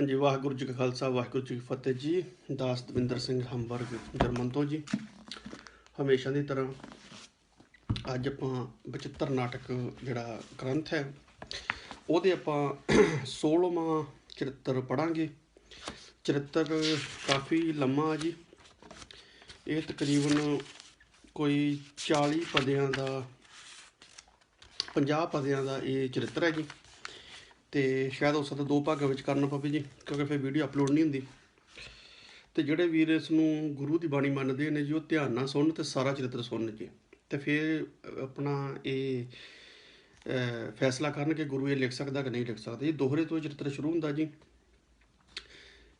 ਹਾਂਜੀ ਵਾਹਿਗੁਰੂ ਜੀ ਕਾ ਖਾਲਸਾ, ਵਾਹਿਗੁਰੂ ਜੀ ਕੀ ਫਤਿਹ ਜੀ। ਦਾਸ ਦਵਿੰਦਰ ਸਿੰਘ ਹੰਬਰਗ ਜਰਮਨ ਤੋਂ ਜੀ। ਹਮੇਸ਼ਾ ਦੀ ਤਰ੍ਹਾਂ ਅੱਜ ਆਪਾਂ ਬਚਿੱਤਰ ਨਾਟਕ ਜਿਹੜਾ ਗ੍ਰੰਥ ਹੈ, ਉਹਦੇ ਆਪਾਂ 16ਵਾਂ ਚਰਿੱਤਰ ਪੜਾਂਗੇ ਚਰਿੱਤਰ ਕਾਫੀ ਲੰਮਾ ਹੈ ਜੀ। ਇਹ ਤਕਰੀਬਨ ਕੋਈ 40 ਪਦਿਆਂ ਦਾ 50 ਪਦਿਆਂ ਦਾ ਇਹ ਚਰਿੱਤਰ ਹੈ ਜੀ। ਤੇ ਸ਼ਾਇਦ ਹੋ ਸਕਦਾ ਦੋ ਭਾਗਾਂ ਵਿੱਚ ਕਰਨਾ ਪਵੇ ਜੀ, ਕਿਉਂਕਿ ਫਿਰ ਵੀਡੀਓ ਅਪਲੋਡ ਨਹੀਂ ਹੁੰਦੀ। ਤੇ ਜਿਹੜੇ ਵੀਰ ਇਸ ਨੂੰ ਗੁਰੂ ਦੀ ਬਾਣੀ ਮੰਨਦੇ ਨੇ ਜੀ, ਉਹ ਧਿਆਨ ਨਾਲ ਸੁਣਨ ਤੇ ਸਾਰਾ ਚਰਿੱਤਰ ਸੁਣਨ ਜੀ। ਤੇ ਫਿਰ ਆਪਣਾ ਇਹ ਫੈਸਲਾ ਕਰਨ ਕਿ ਗੁਰੂ ਇਹ ਲਿਖ ਸਕਦਾ ਕਿ ਨਹੀਂ ਲਿਖ ਸਕਦਾ। ਇਹ ਦੋਹਰੇ ਤੋਂ ਚਰਿੱਤਰ ਸ਼ੁਰੂ ਹੁੰਦਾ ਜੀ।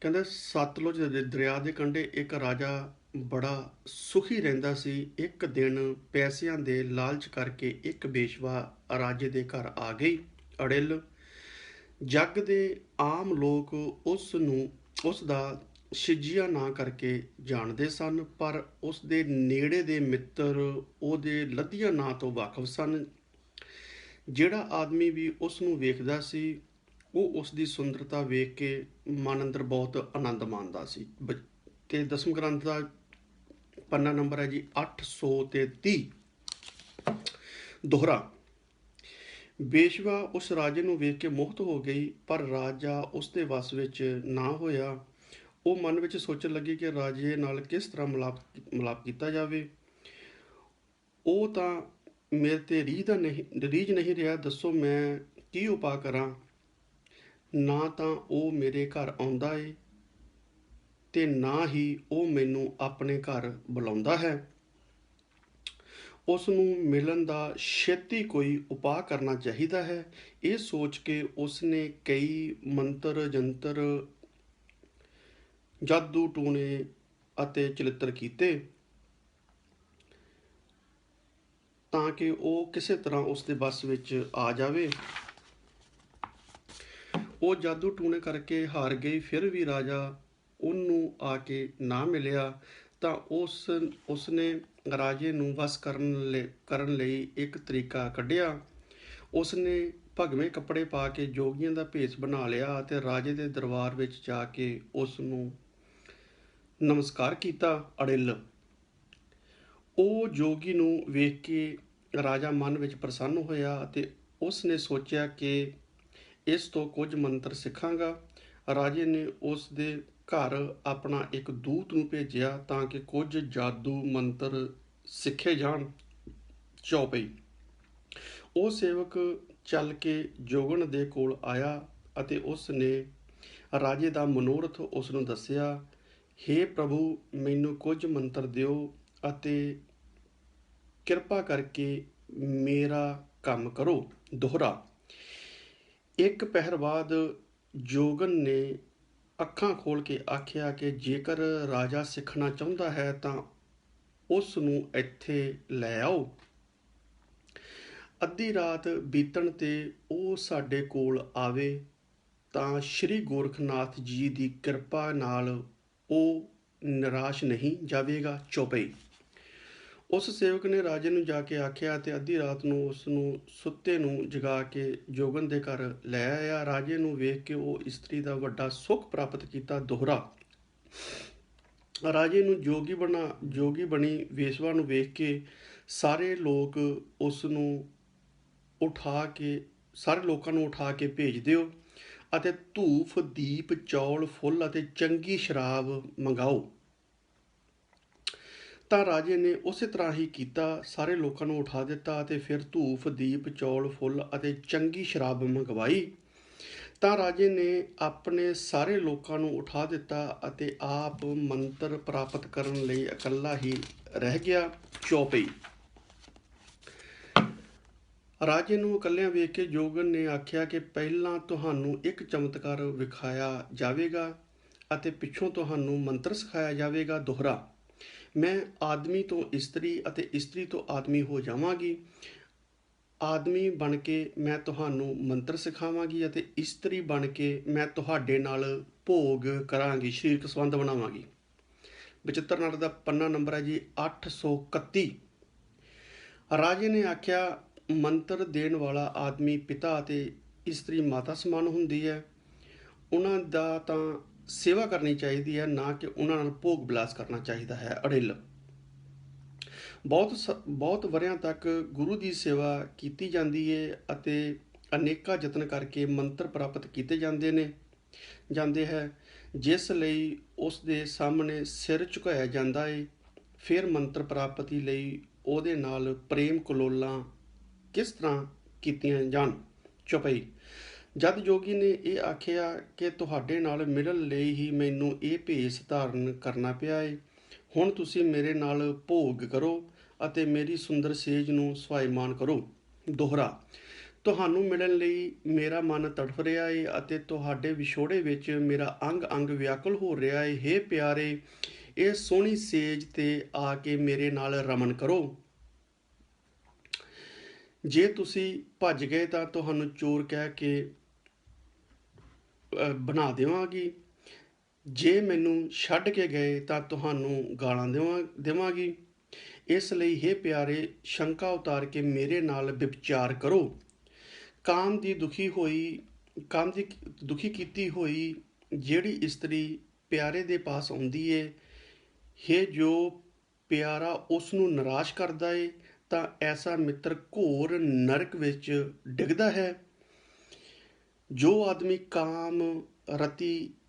ਕਹਿੰਦਾ ਸਤਲੁਜ ਦੇ, ਦਰਿਆ ਦੇ ਕੰਢੇ ਇੱਕ ਰਾਜਾ ਬੜਾ ਸੁਖੀ ਰਹਿੰਦਾ ਸੀ। ਇੱਕ ਦਿਨ ਪੈਸਿਆਂ ਦੇ ਲਾਲਚ ਕਰਕੇ ਇੱਕ ਬੇਸ਼ਵਾ ਰਾਜੇ ਦੇ ਘਰ ਆ ਗਈ ਅੜਿਲ। ਜੱਗ ਦੇ ਆਮ ਲੋਕ ਉਸ ਨੂੰ, ਉਸ ਦਾ ਸ਼ਿਜੀਆ ਨਾਂ ਕਰਕੇ ਜਾਣਦੇ ਸਨ, ਪਰ ਉਸ ਦੇ ਨੇੜੇ ਦੇ ਮਿੱਤਰ ਉਹਦੇ ਲੱਧੀਆਂ ਨਾਂ ਤੋਂ ਵਾਕਿਫ ਸਨ। ਜਿਹੜਾ ਆਦਮੀ ਵੀ ਉਸ ਨੂੰ ਵੇਖਦਾ ਸੀ, ਉਹ ਉਸ ਦੀ ਸੁੰਦਰਤਾ ਵੇਖ ਕੇ ਮਨ ਅੰਦਰ ਬਹੁਤ ਆਨੰਦ ਮਾਣਦਾ ਸੀ। ਬ- ਤੇ ਦਸਮ ਗ੍ਰੰਥ ਦਾ ਪੰਨਾ ਨੰਬਰ ਹੈ ਜੀ 830 ਦੋਹਰਾ। ਬੇਸ਼ਵਾ ਉਸ ਰਾਜੇ ਨੂੰ ਵੇਖ ਕੇ ਮੋਹਿਤ ਹੋ ਗਈ, ਪਰ ਰਾਜਾ ਉਸ ਦੇ ਵਸ ਵਿੱਚ ਨਾ ਹੋਇਆ। ਉਹ ਮਨ ਵਿੱਚ ਸੋਚਣ ਲੱਗੀ ਕਿ ਰਾਜੇ ਨਾਲ ਕਿਸ ਤਰ੍ਹਾਂ ਮਿਲਾਪ ਮਿਲਾਪ ਕੀਤਾ ਜਾਵੇ। ਉਹ ਤਾਂ ਮੇਰੇ ਤੇ ਰੀਝ ਦਾ ਨਹੀਂ, ਰੀਝ ਨਹੀਂ ਰਿਹਾ, ਦੱਸੋ ਮੈਂ ਕੀ ਉਪਾਅ ਕਰਾਂ? ਨਾ ਤਾਂ ਉਹ ਮੇਰੇ ਘਰ ਆਉਂਦਾ ਏ ਤੇ ਨਾ ਹੀ ਉਹ ਮੈਨੂੰ ਆਪਣੇ ਘਰ ਬੁਲਾਉਂਦਾ ਹੈ। ਉਸ ਨੂੰ ਮਿਲਣ ਦਾ ਛੇਤੀ ਕੋਈ ਉਪਾਅ ਕਰਨਾ ਚਾਹੀਦਾ ਹੈ। ਇਹ ਸੋਚ ਕੇ ਉਸ ਨੇ ਕਈ ਮੰਤਰ ਜੰਤਰ ਜਾਦੂ ਟੂਣੇ ਅਤੇ ਚਲਿੱਤਰ ਕੀਤੇ ਤਾਂ ਕਿ ਉਹ ਕਿਸੇ ਤਰ੍ਹਾਂ ਉਸ ਦੇ ਬਸ ਵਿੱਚ ਆ ਜਾਵੇ। ਉਹ ਜਾਦੂ ਟੂਣੇ ਕਰਕੇ ਹਾਰ ਗਈ, ਫਿਰ ਵੀ ਰਾਜਾ ਉਹਨੂੰ ਆ ਕੇ ਨਾ ਮਿਲਿਆ। ਤਾਂ ਉਸ, ਉਸਨੇ ਰਾਜੇ ਨੂੰ ਵਸ ਕਰਨ ਲਈ ਕਰਨ ਲਈ ਇੱਕ ਤਰੀਕਾ ਕੱਢਿਆ। ਉਸਨੇ ਭਗਵੇਂ ਕੱਪੜੇ ਪਾ ਕੇ ਜੋਗੀਆਂ ਦਾ ਭੇਸ ਬਣਾ ਲਿਆ ਅਤੇ ਰਾਜੇ ਦੇ ਦਰਬਾਰ ਵਿੱਚ ਜਾ ਕੇ ਉਸ ਨੂੰ ਨਮਸਕਾਰ ਕੀਤਾ ਅੜਿਲ। ਉਹ ਜੋਗੀ ਨੂੰ ਵੇਖ ਕੇ ਰਾਜਾ ਮਨ ਵਿੱਚ ਪ੍ਰਸੰਨ ਹੋਇਆ ਅਤੇ ਉਸ ਨੇ ਸੋਚਿਆ ਕਿ ਇਸ ਤੋਂ ਕੁਝ ਮੰਤਰ ਸਿੱਖਾਂਗਾ। ਰਾਜੇ ਨੇ ਉਸ ਦੇ ਘਰ ਆਪਣਾ ਇੱਕ ਦੂਤ ਨੂੰ ਭੇਜਿਆ ਤਾਂ ਕਿ ਕੁਝ ਜਾਦੂ ਮੰਤਰ ਸਿੱਖੇ ਜਾਣ ਚੌਪਈ। ਉਹ ਸੇਵਕ ਚੱਲ ਕੇ ਜੋਗਣ ਦੇ ਕੋਲ ਆਇਆ ਅਤੇ ਉਸ ਨੇ ਰਾਜੇ ਦਾ ਮਨੋਰਥ ਉਸ ਨੂੰ ਦੱਸਿਆ हे ਪ੍ਰਭੂ, ਮੈਨੂੰ ਕੁਝ ਮੰਤਰ ਦਿਓ ਅਤੇ ਕਿਰਪਾ ਕਰਕੇ ਮੇਰਾ ਕੰਮ ਕਰੋ। ਦੋਹਰਾ। ਇੱਕ ਪਹਿਰ ਬਾਅਦ ਜੋਗਨ ਨੇ ਅੱਖਾਂ ਖੋਲ ਕੇ ਆਖਿਆ ਕਿ ਜੇਕਰ ਰਾਜਾ ਸਿੱਖਣਾ ਚਾਹੁੰਦਾ ਹੈ ਤਾਂ ਉਸ ਨੂੰ ਇੱਥੇ ਲੈ ਆਓ। ਅੱਧੀ ਰਾਤ ਬੀਤਣ ਤੇ ਉਹ ਸਾਡੇ ਕੋਲ ਆਵੇ ਤਾਂ ਸ੍ਰੀ ਗੋਰਖਨਾਥ ਜੀ ਦੀ ਕਿਰਪਾ ਨਾਲ ਉਹ ਨਿਰਾਸ਼ ਨਹੀਂ ਜਾਵੇਗਾ। ਚੌਪਈ ਉਸ ਸੇਵਕ ਨੇ ਰਾਜੇ ਨੂੰ ਜਾ ਕੇ ਆਖਿਆ ਤੇ ਅੱਧੀ ਰਾਤ ਨੂੰ ਉਸ ਨੂੰ ਸੁੱਤੇ ਨੂੰ ਜਗਾ ਕੇ ਜੋਗਨ ਦੇ ਘਰ ਲੈ ਆਇਆ। ਰਾਜੇ ਨੂੰ ਵੇਖ ਕੇ ਉਹ ਇਸਤਰੀ ਦਾ ਵੱਡਾ ਸੁੱਖ ਪ੍ਰਾਪਤ ਕੀਤਾ, ਦੋਹਰਾ। ਰਾਜੇ ਨੂੰ ਜੋਗੀ ਬਣਾ, ਜੋਗੀ ਬਣੀ ਵੇਸ਼ਵਾ ਨੂੰ ਵੇਖ ਕੇ ਸਾਰੇ ਲੋਕ ਉਸ ਨੂੰ ਉਠਾ ਕੇ, ਸਾਰੇ ਲੋਕਾਂ ਨੂੰ ਉਠਾ ਕੇ ਭੇਜ ਦਿਓ ਅਤੇ ਧੂਫ, ਦੀਪ, ਚੌਲ, ਫੁੱਲ ਅਤੇ ਚੰਗੀ ਸ਼ਰਾਬ ਮੰਗਾਓ। ਤਾਂ ਰਾਜੇ ਨੇ ਉਸੇ ਤਰ੍ਹਾਂ ਹੀ ਕੀਤਾ, ਸਾਰੇ ਲੋਕਾਂ ਨੂੰ ਉਠਾ ਦਿੱਤਾ ਅਤੇ ਫਿਰ ਧੂਫ, ਦੀਪ, ਚੌਲ, ਫੁੱਲ ਅਤੇ ਚੰਗੀ ਸ਼ਰਾਬ ਮੰਗਵਾਈ। ਤਾਂ ਰਾਜੇ ਨੇ ਆਪਣੇ ਸਾਰੇ ਲੋਕਾਂ ਨੂੰ ਉਠਾ ਦਿੱਤਾ ਅਤੇ ਆਪ ਮੰਤਰ ਪ੍ਰਾਪਤ ਕਰਨ ਲਈ ਇਕੱਲਾ ਹੀ ਰਹਿ ਗਿਆ, ਚੌਪਈ। ਰਾਜੇ ਨੂੰ ਇਕੱਲਿਆਂ ਵੇਖ ਕੇ ਜੋਗਨ ਨੇ ਆਖਿਆ ਕਿ ਪਹਿਲਾਂ ਤੁਹਾਨੂੰ ਇੱਕ ਚਮਤਕਾਰ ਵਿਖਾਇਆ ਜਾਵੇਗਾ ਅਤੇ ਪਿੱਛੋਂ ਤੁਹਾਨੂੰ ਮੰਤਰ ਸਿਖਾਇਆ ਜਾਵੇਗਾ, ਦੁਹਰਾ। ਮੈਂ ਆਦਮੀ ਤੋਂ ਇਸਤਰੀ ਅਤੇ ਇਸਤਰੀ ਤੋਂ ਆਦਮੀ ਹੋ ਜਾਵਾਂਗੀ। ਆਦਮੀ ਬਣ ਕੇ ਮੈਂ ਤੁਹਾਨੂੰ ਮੰਤਰ ਸਿਖਾਵਾਂਗੀ ਅਤੇ ਇਸਤਰੀ ਬਣ ਕੇ ਮੈਂ ਤੁਹਾਡੇ ਨਾਲ ਭੋਗ ਕਰਾਂਗੀ ਸਰੀਰਕ ਸੰਬੰਧ ਬਣਾਵਾਂਗੀ। ਬਚਿੱਤਰ ਨਾਟਕ ਦਾ ਪੰਨਾ ਨੰਬਰ ਹੈ ਜੀ 831 ਰਾਜੇ ਨੇ ਆਖਿਆ, ਮੰਤਰ ਦੇਣ ਵਾਲਾ ਆਦਮੀ ਪਿਤਾ ਅਤੇ ਇਸਤਰੀ ਮਾਤਾ ਸਮਾਨ ਹੁੰਦੀ ਹੈ। ਉਹਨਾਂ ਦਾ ਤਾਂ ਸੇਵਾ ਕਰਨੀ ਚਾਹੀਦੀ ਹੈ, ਨਾ ਕਿ ਉਹਨਾਂ ਨਾਲ ਭੋਗ ਬਿਲਾਸ ਕਰਨਾ ਚਾਹੀਦਾ ਹੈ, ਅੜਿੱਲ। ਬਹੁਤ ਸ- ਬਹੁਤ ਵਰਿਆਂ ਤੱਕ ਗੁਰੂ ਦੀ ਸੇਵਾ ਕੀਤੀ ਜਾਂਦੀ ਹੈ ਅਤੇ ਅਨੇਕਾਂ ਯਤਨ ਕਰਕੇ ਮੰਤਰ ਪ੍ਰਾਪਤ ਕੀਤੇ ਜਾਂਦੇ ਨੇ, ਜਾਂਦੇ ਹੈ, ਜਿਸ ਲਈ ਉਸ ਦੇ ਸਾਹਮਣੇ ਸਿਰ ਝੁਕਾਇਆ ਜਾਂਦਾ ਹੈ ਫਿਰ ਮੰਤਰ ਪ੍ਰਾਪਤੀ ਲਈ ਉਹਦੇ ਨਾਲ ਪ੍ਰੇਮ ਕਲੋਲਾਂ ਕਿਸ ਤਰ੍ਹਾਂ ਕੀਤੀਆਂ ਜਾਣ? ਚੁਪਈ। ਜਦ ਜੋਗੀ ਨੇ ਇਹ ਆਖਿਆ ਕਿ ਤੁਹਾਡੇ ਨਾਲ ਮਿਲਣ ਲਈ ਹੀ ਮੈਨੂੰ ਇਹ ਭੇਸ ਧਾਰਨ ਕਰਨਾ ਪਿਆ ਏ। ਹੁਣ ਤੁਸੀਂ ਮੇਰੇ ਨਾਲ ਭੋਗ ਕਰੋ ਅਤੇ ਮੇਰੀ ਸੁੰਦਰ ਸੇਜ ਨੂੰ ਸਵਾਈਮਾਨ ਕਰੋ। ਦੋਹਰਾ, ਤੁਹਾਨੂੰ ਮਿਲਣ ਲਈ ਮੇਰਾ ਮਨ ਤੜਫ ਰਿਹਾ ਏ ਅਤੇ ਤੁਹਾਡੇ ਵਿਛੋੜੇ ਵਿੱਚ ਮੇਰਾ ਅੰਗ ਅੰਗ ਵਿਆਕੁਲ ਹੋ ਰਿਹਾ ਏ। ਹੇ ਪਿਆਰੇ, ਇਹ ਸੋਹਣੀ ਸੇਜ ਤੇ ਆ ਕੇ ਮੇਰੇ ਨਾਲ ਰਮਨ ਕਰੋ। ਜੇ ਤੁਸੀਂ ਭੱਜ ਗਏ ਤਾਂ ਤੁਹਾਨੂੰ ਚੋਰ ਕਹਿ ਕੇ ਬਣਾ ਦੇਵਾਂਗੀ। ਜੇ ਮੈਨੂੰ ਛੱਡ ਕੇ ਗਏ ਤਾਂ ਤੁਹਾਨੂੰ ਗਾਲਾਂ ਦੇਵਾਂ, ਦੇਵਾਂਗੀ। ਇਸ ਲਈ हे ਪਿਆਰੇ, ਸ਼ੰਕਾ ਉਤਾਰ ਕੇ ਮੇਰੇ ਨਾਲ ਵਿਚਾਰ ਕਰੋ। ਕਾਮ ਦੀ ਦੁਖੀ ਹੋਈ, ਕਾਮ ਦੀ ਦੁਖੀ ਕੀਤੀ ਹੋਈ ਜਿਹੜੀ ਇਸਤਰੀ ਪਿਆਰੇ ਦੇ ਪਾਸ ਆਉਂਦੀ ਏ, ਹੈ ਜੋ ਪਿਆਰਾ ਉਸ ਨੂੰ ਨਿਰਾਸ਼ ਕਰਦਾ ਏ, ਤਾਂ ਐਸਾ ਮਿੱਤਰ ਘੋਰ ਨਰਕ ਵਿੱਚ ਡਿੱਗਦਾ ਹੈ। ਜੋ ਆਦਮੀ ਕਾਮ ਰਤੀ